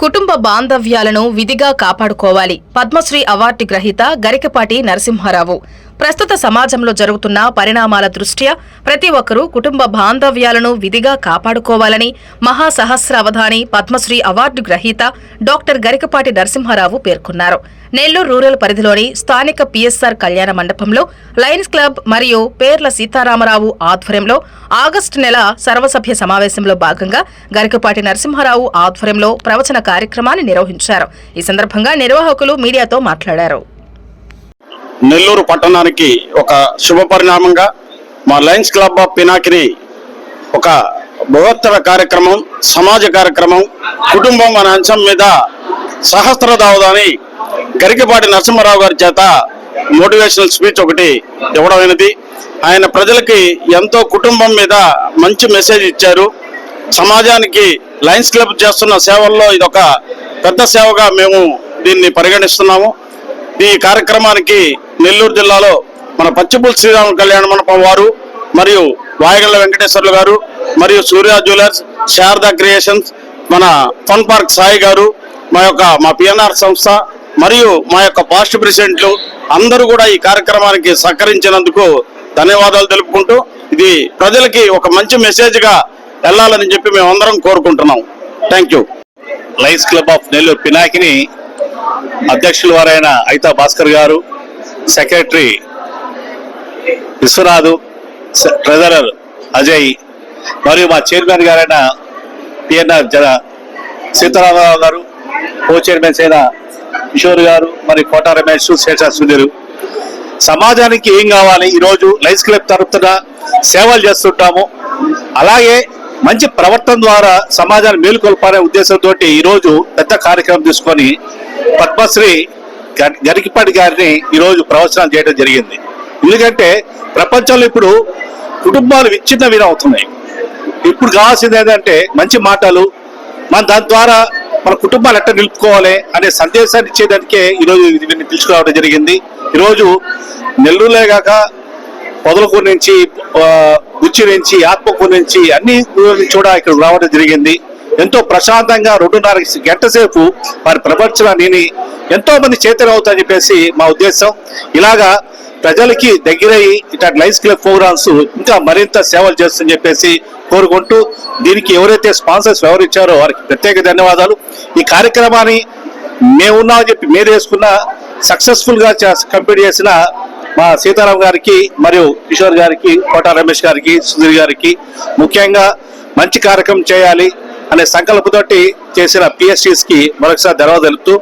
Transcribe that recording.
కుటుంబ బాంధవ్యాలను విధిగా కాపాడుకోవాలి. పద్మశ్రీ అవార్డు గ్రహీత గరికపాటి నరసింహారావు. ప్రస్తుత సమాజంలో జరుగుతున్న పరిణామాల దృష్ట్యా ప్రతి ఒక్కరూ కుటుంబ బాంధవ్యాలను విధిగా కాపాడుకోవాలని మహాసహస్ర అవధాని పద్మశ్రీ అవార్డు గ్రహీత డాక్టర్ గరికపాటి నరసింహారావు పేర్కొన్నారు. నెల్లూరు రూరల్ పరిధిలోని స్థానిక పిఎస్ఆర్ కళ్యాణ మండపంలో లయన్స్ క్లబ్ మరియు పేర్ల సీతారామరావు ఆధ్వర్యంలో ఆగస్టు నెల సర్వసభ్య సమావేశంలో భాగంగా గరికపాటి నరసింహారావు ఆధ్వర్యంలో ప్రవచన కార్యక్రమాన్ని నిర్వహించారు. ఈ సందర్భంగా నిర్వాహకులు మీడియాతో మాట్లాడారు. నెల్లూరు పట్టణానికి ఒక శుభ పరిణామంగా మా లయన్స్ క్లబ్ ఆఫ్ పినాకిని ఒక బృహత్తర కార్యక్రమం సమాజ కార్యక్రమం కుటుంబం అనే అంశం మీద సహస్రదావదాని గరికపాటి నరసింహారావు గారి చేత మోటివేషనల్ స్పీచ్ ఒకటి ఇవ్వడమైనది ఆయన ప్రజలకి ఎంతో కుటుంబం మీద మంచి మెసేజ్ ఇచ్చారు. సమాజానికి లయన్స్ క్లబ్ చేస్తున్న సేవల్లో ఇదొక పెద్ద సేవగా మేము దీన్ని పరిగణిస్తున్నాము. ఈ కార్యక్రమానికి నెల్లూరు జిల్లాలో మన పచ్చిపూల్ శ్రీరామ కళ్యాణ మండపం వారు మరియు వాయగల్ల వెంకటేశ్వర్లు గారు మరియు సూర్య జ్యువెలర్స్ శారదా క్రియేషన్స్ మన ఫన్ పార్క్ సాయి గారు మా యొక్క మా పిఎన్ఆర్ సంస్థ మరియు మా యొక్క పాస్ట్ ప్రెసిడెంట్లు అందరూ కూడా ఈ కార్యక్రమానికి సహకరించినందుకు ధన్యవాదాలు తెలుపుకుంటూ ఇది ప్రజలకి ఒక మంచి మెసేజ్గా వెళ్ళాలని చెప్పి మేమందరం కోరుకుంటున్నాం. Thank you Lions Club of Nellore Pinakini అధ్యక్షుల వారైన ఐతా భాస్కర్ గారు సెక్రటరీ విశ్వనాథు ట్రెజరర్ అజయ్ మరియు మా చైర్మన్ గారైన పిఎన్ఆర్ జన సీతారామరావు గారు కో చైర్మన్స్ అయిన కిషోర్ గారు మరి కోట రమేష్ శేషా సుధీర్. సమాజానికి ఏం కావాలి? ఈరోజు లైన్స్ క్లబ్ తరఫున సేవలు చేస్తుంటాము. అలాగే మంచి ప్రవర్తన ద్వారా సమాజాన్ని మేలుకొల్పాలనే ఉద్దేశంతో ఈరోజు పెద్ద కార్యక్రమం తీసుకొని పద్మశ్రీ గరికిపాటి గారిని ఈరోజు ప్రవచనం చేయడం జరిగింది. ఎందుకంటే ప్రపంచంలో ఇప్పుడు కుటుంబాలు విచ్ఛిన్న అవుతున్నాయి ఇప్పుడు కావాల్సింది ఏంటంటే మంచి మాటలు మన దాని ద్వారా మన కుటుంబాలు ఎట్లా నిలుపుకోవాలి అనే సందేశాన్ని ఇచ్చేదానికే ఈరోజు దీన్ని పిలుచుకోవడం జరిగింది. ఈరోజు నెల్లూరులే కాక పొదలకూరు నుంచి గుచ్చి నుంచి ఆత్మకూరు నుంచి అన్ని ఊర్ల నుంచి కూడా ఇక్కడ రావడం జరిగింది. ఎంతో ప్రశాంతంగా రెండున్నర గంట సేపు వారి ప్రపంచాన్ని ఎంతో మంది చేతనవుతా చెప్పేసి మా ఉద్దేశం. ఇలాగా ప్రజలకి దగ్గరయ్యి ఇట్లా లైన్స్ క్లబ్ ప్రోగ్రామ్స్ ఇంకా మరింత సేవలు చేస్తుందని చెప్పేసి కోరుకుంటూ దీనికి ఎవరైతే స్పాన్సర్స్ ఎవరు వారికి ప్రత్యేక ధన్యవాదాలు. ఈ కార్యక్రమాన్ని మేమున్నామని చెప్పి మీరు వేసుకున్న సక్సెస్ఫుల్గా కంప్లీట్ చేసిన మా సీతారాం గారికి మరియు కిషోర్ గారికి కోట రమేష్ గారికి సుధీర్ గారికి ముఖ్యంగా మంచి కార్యక్రమం చేయాలి అనే సంకల్పతోటి చేసిన పిఎస్టీస్కి మరొకసారి ధన్యవాదాలు తెలుపుతూ